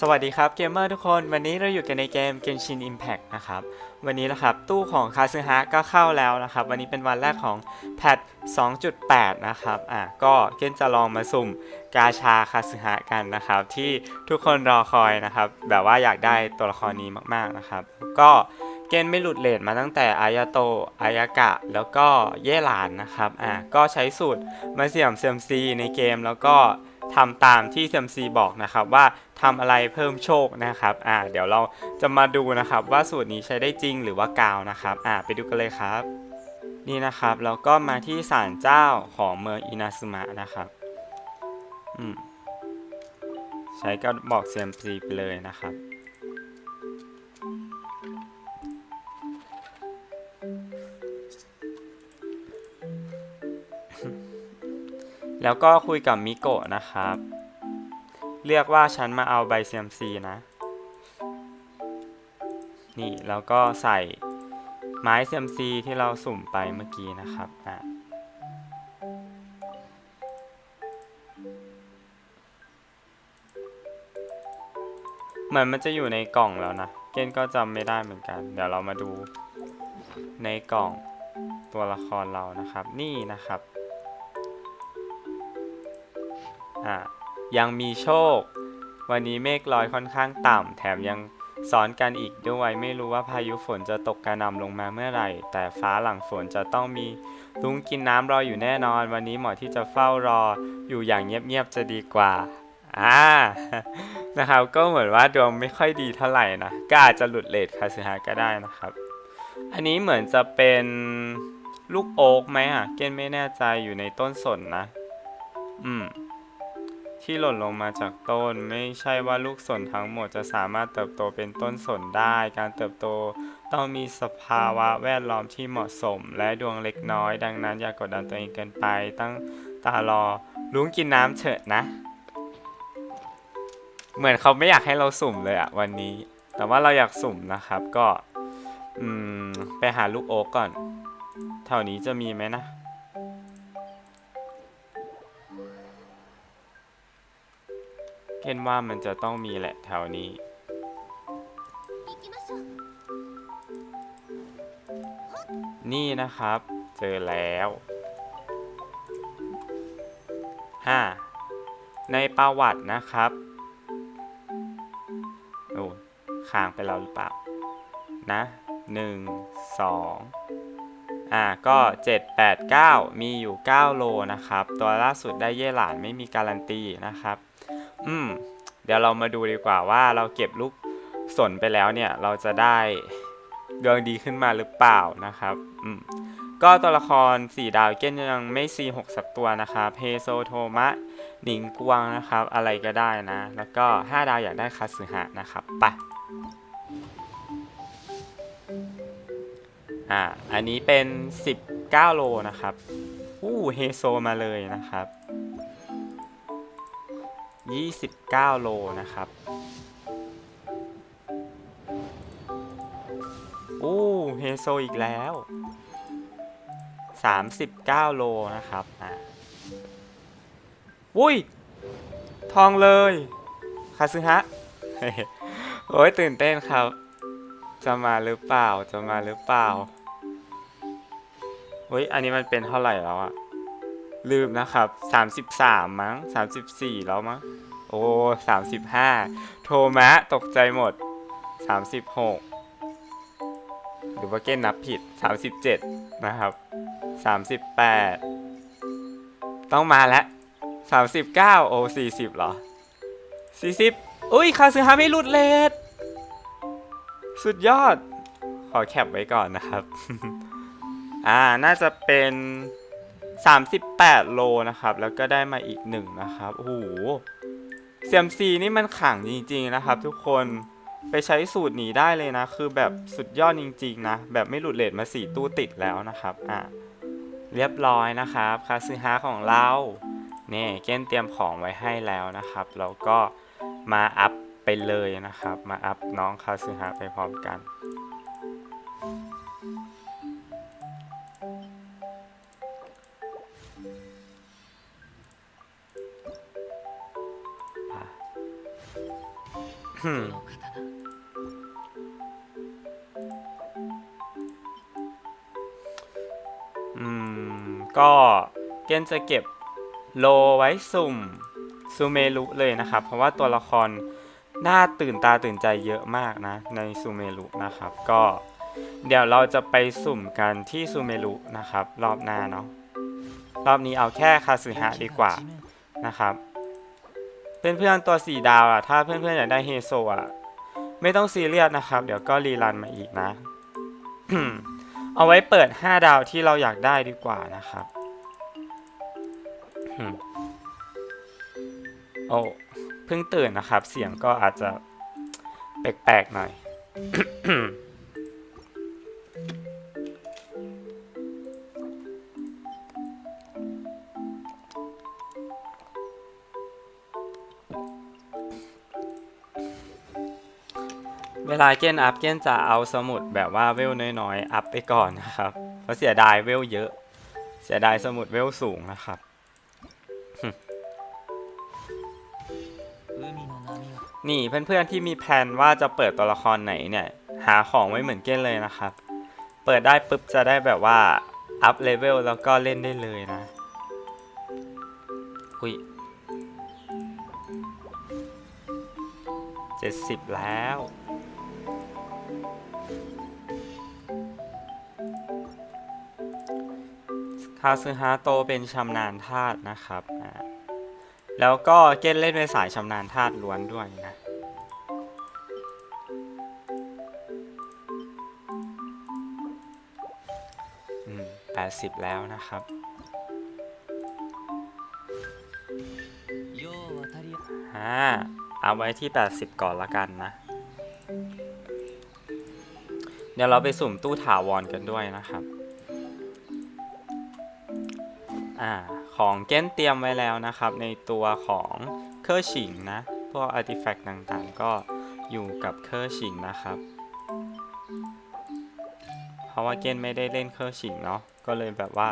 สวัสดีครับเกมเมอร์ทุกคนวันนี้เราอยู่กันในเกม Genshin Impact นะครับวันนี้นะครับตู้ของคาซึฮะก็เข้าแล้วนะครับวันนี้เป็นวันแรกของแพท 2.8 นะครับอะก็เกนจะลองมาสุ่มกาชาคาซึฮะกันนะครับที่ทุกคนรอคอยนะครับแบบว่าอยากได้ตัวละครนี้มากๆนะครับก็เกณฑ์ไม่หลุดเลทมาตั้งแต่อายาโตอายากะ แล้วก็เย่หลานนะครับอะก็ใช้สูตรมาเสี่ยมเซียมซีในเกมแล้วก็ ทำตามที่เซียมซีบอกนะครับว่าทำอะไรเพิ่มโชคนะครับอ่าเดี๋ยวเราจะมาดูนะครับว่าสูตรนี้ใช้ได้จริงหรือว่ากาวนะครับอ่าไปดูกันเลยครับ นี่นะครับแล้วก็มาที่ศาลเจ้าของเมืองอินาซึมะนะครับอืมใช้ก็บอกเซียมซีไปเลยนะครับ แล้วก็คุยกับมิโกะนะครับ เรียกว่าฉันมาเอาใบเซียมซีนะ นี่แล้วก็ใส่ไม้เซียมซีที่เราสุ่มไปเมื่อกี้นะครับอะเหมือนมันจะอยู่ในกล่องแล้วนะ เกนก็จำไม่ได้เหมือนกัน เดี๋ยวเรามาดูในกล่องตัวละครเรานะครับ นี่นะครับ ยังมีโชค วันนี้เมฆลอยค่อนข้างต่ำ แถมยังซ้อนกันอีกด้วย ไม่รู้ว่าพายุฝนจะตกกระหน่ำลงมาเมื่อไหร่ แต่ฟ้าหลังฝนจะต้องมีลุงกินน้ำรออยู่แน่นอน วันนี้เหมอที่จะเฝ้ารออยู่อย่างเงียบๆจะดีกว่าอ่านะครับก็เหมือนว่าดวงไม่ค่อยดีเท่าไหร่นะก็อาจจะหลุดเลทคาสึฮะก็ได้นะครับ อันนี้เหมือนจะเป็นลูกโอ๊กไหมอะ เกนไม่แน่ใจอยู่ในต้นสนนะ อืม ที่หล่นลงมาจากต้น ไม่ใช่ว่าลูกสนทั้งหมดจะสามารถเติบโตเป็นต้นสนได้ การเติบโตต้องมีสภาวะแวดล้อมที่เหมาะสม และดวงเล็กน้อย ดังนั้นอย่ากดดันตัวเองเกินไป ตั้งตารอลุงกินน้ำเถอะนะ เหมือนเขาไม่อยากให้เราสุ่มเลยอะวันนี้ แต่ว่าเราอยากสุ่มนะครับก็ อืม ไปหาลูกโอ๊กก่อน แถวนี้จะมีไหมนะ เคนว่ามันจะต้องมีแหละแถวนี้ นี่นะครับ เจอแล้วห้าในประวัตินะครับ โอ้ค้างไปแล้วหรือเปล่า นะหนึ่งสองอ่า ก็ 7 8 9 มีอยู่ 9 โลนะครับ ตัวล่าสุดได้เย่หลานไม่มีการันตีนะครับ อืม เดี๋ยวเรามาดูดีกว่าว่าเราเก็บลูกสนไปแล้วเนี่ย เราจะได้ดวงดีขึ้นมาหรือเปล่านะครับ อืม ก็ตัวละคร 4 ดาวเก้นยังไม่ C6 สักตัวนะครับเฮโซโทมะ หนิงกวงนะครับ อะไรก็ได้นะ แล้วก็ 5 ดาวอยากได้คาสึฮะนะครับไปอ่า อันนี้เป็น 19 โลนะครับ อู้เฮโซมาเลยนะครับ 29 โลนะครับอู้เฮโซอีกแล้ว 39 โลนะครับอะอุ้ย ทองเลย คาซึฮะ โอ้ยตื่นเต้นครับ จะมาหรือเปล่า จะมาหรือเปล่าเฮ้ย อันนี้มันเป็นเท่าไหร่แล้วอะ ลืมนะครับ 33 มั้ง 34 แล้วมั้ง โอ้ 35 โทมะตกใจหมด 36 หรือว่าเก้นนับผิด 37 นะครับ 38 ต้องมาแล้ว39 โอ้ 40 เหรอ 40 อุ้ยคาซึฮะไม่หลุดเลทสุดยอด ขอแคปไว้ก่อนนะครับ อ่า น่าจะเป็น 38 โลนะครับ แล้วก็ได้มาอีกหนึ่งนะครับ โอ้โหเซียมซีนี่มันขังจริง ๆ นะครับ ทุกคนไปใช้สูตรนี้ได้เลยนะ คือแบบสุดยอดจริง ๆ นะ แบบไม่หลุดเลทมาสี่ตู้ติดแล้วนะครับ อะ เรียบร้อยนะครับคาซึฮะของเราเนี่ยเก้นเตรียมของไว้ให้แล้วนะครับ แล้วก็มาอัพไปเลยนะครับ มาอัพน้องคาซึฮะไปพร้อมกัน อืม ก็เกนจะเก็บโลไว้สุ่มซูเมรุเลยนะครับ เพราะว่าตัวละครน่าตื่นตาตื่นใจเยอะมากนะ ในซูเมรุนะครับ ก็เดี๋ยวเราจะไปสุ่มกันที่ซูเมรุนะครับ รอบหน้าเนาะรอบนี้เอาแค่คาสึฮะดีกว่านะครับ เพื่อนๆตัวสีดาวอะถ้าเพื่อนๆอยากได้เฮโซอะไม่ต้องซีเรียสนะครับ เดี๋ยวก็รีรันมาอีกนะ เอาไว้เปิด 5 ดาวที่เราอยากได้ดีกว่านะครับโอ้เพิ่งตื่นนะครับ เสียงก็อาจจะแปลกๆหน่อย เวลาเกนอัพเกนจะเอาสมุดแบบว่าเวลน้อยๆ อัพไปก่อนนะครับ เพราะเสียดายเวลเยอะ เสียดายสมุดเวลสูงนะครับนี่เพื่อนๆที่มีแผนว่าจะเปิดตัวละครไหนเนี่ย หาของไว้เหมือนเกนเลยนะครับ เปิดได้ปุ๊บจะได้แบบว่า อัพเลเวลแล้วก็เล่นได้เลยนะ อุ้ยเจ็ดสิบแล้ว ทาซึฮาโตเป็นชำนาญธาตุนะครับแล้วก็เก้นเล่นเป็นสายชำนาญธาตุล้วนด้วยนะแปดสิบแล้วนะครับฮ่าเอาไว้ที่ 80 ก่อนละกันนะ เดี๋ยวเราไปสุ่มตู้ถาวรกันด้วยนะครับ อ่าของเก้นเตรียมไว้แล้วนะครับ ในตัวของเคอร์ชิงนะ พวกอาร์ติแฟกต์ต่างๆ ก็อยู่กับเคอร์ชิงนะครับ เพราะว่าเก้นไม่ได้เล่นเคอร์ชิงเนาะก็เลยแบบว่า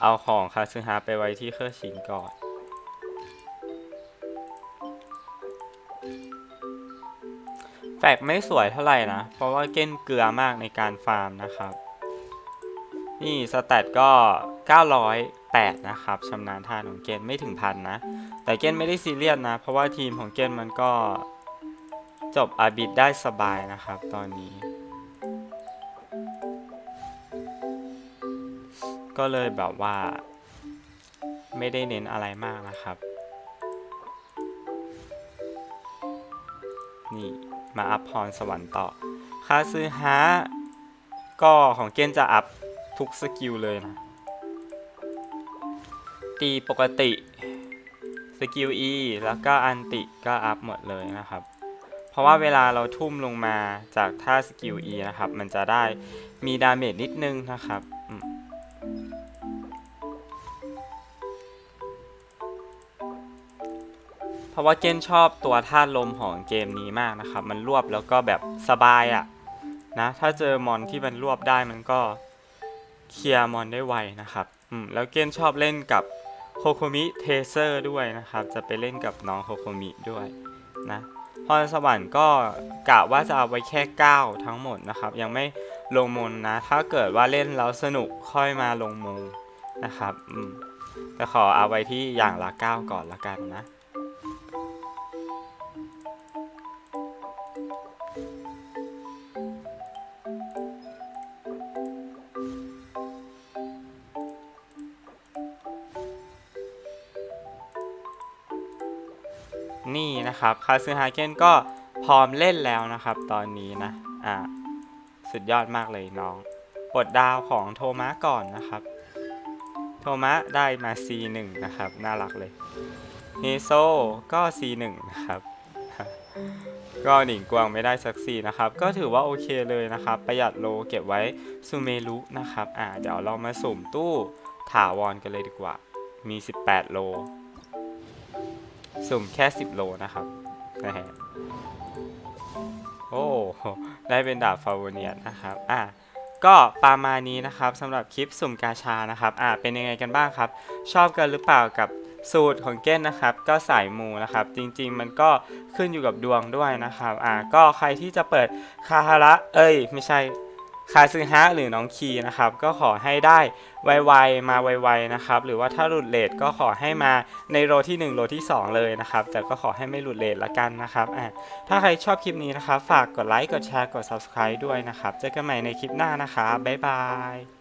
เอาของคาซึฮะไปไว้ที่เคอร์ชิงก่อนแฟกไม่สวยเท่าไหร่นะ เพราะว่าเก้นเกลือมากในการฟาร์มนะครับ นี่สแตทก็ 8 นะครับชำนาญท่าของเก้นไม่ถึงพันนะ แต่เก้นไม่ได้ซีเรียสนะ เพราะว่าทีมของเก้นมันก็จบอาบิดได้สบายนะครับตอนนี้ ก็เลยแบบว่า ไม่ได้เน้นอะไรมากนะครับ นี่มาอัพพรสวรรค์ต่อ ค่าซื้อฮะก็ของเกนจะอัพทุกสกิลเลยนะ ตีปกติสกิล E แล้วก็อันติก็อัพหมดเลยนะครับ เพราะว่าเวลาเราทุ่มลงมาจากท่าสกิล E นะครับ มันจะได้มีดาเมจนิดนึงนะครับเพราะว่าเกนชอบตัวธาลมของเกมนี้มากนะครับ มันรวบแล้วก็แบบสบายอะ่ะนะ ถ้าเจอมอนที่มันรวบได้มันก็เคลียร์มอนได้ไวนะครับ อืม แล้วเกนชอบเล่นกับ โคโคมิเทเซอร์ด้วยนะครับ จะไปเล่นกับน้องโคโคมิด้วยนะพรสวรรค์ก็กะว่าจะเอาไว้แค่ 9 ทั้งหมดนะครับ ยังไม่ลงมนนะ ถ้าเกิดว่าเล่นแล้วสนุกค่อยมาลงมงนะครับแต่ขอเอาไว้ที่อย่างละ 9 ก่อนละกันนะ นี่นะครับคาซึฮาเกนก็พร้อมเล่นแล้วนะครับ ตอนนี้นะอ่าสุดยอดมากเลยน้องปลดดาวของโทมะก่อนนะครับ โทมะได้มา C1 นะครับ น่ารักเลยเฮโซก็ C1 นะครับ ก็หนิงกวางไม่ได้สักซีนะครับ ก็ถือว่าโอเคเลยนะครับ ประหยัดโลเก็บไว้ซูเมรุนะครับ อ่าเดี๋ยวเรามาสุ่มตู้ถาวรกันเลยดีกว่า มี 18 โล สุ่มแค่ 10 โลนะครับนะฮะโอ้ได้เป็นดาบฟาวเนียนนะครับอะก็ประมาณนี้นะครับสำหรับคลิปสุ่มกาชานะครับอะเป็นยังไงกันบ้างครับ ชอบกันหรือเปล่ากับสูตรของเก้นนะครับ ก็สายมูนะครับ จริงๆมันก็ขึ้นอยู่กับดวงด้วยนะครับอ่าก็ใครที่จะเปิดคาฮาระเอ้ย ไม่ใช่ คาซึฮะหรือน้องคีนะครับ ก็ขอให้ได้ไวๆมาไวๆนะครับ หรือว่าถ้าหลุดเลทก็ขอให้มาในโรที่ 1 โรที่ 2 เลยนะครับ แต่ก็ขอให้ไม่หลุดเลทละกันนะครับอ่าถ้าใครชอบคลิปนี้นะครับ ฝากกดไลค์กดแชร์กด subscribe ด้วยนะครับ เจอกันใหม่ในคลิปหน้านะครับบ๊ายบาย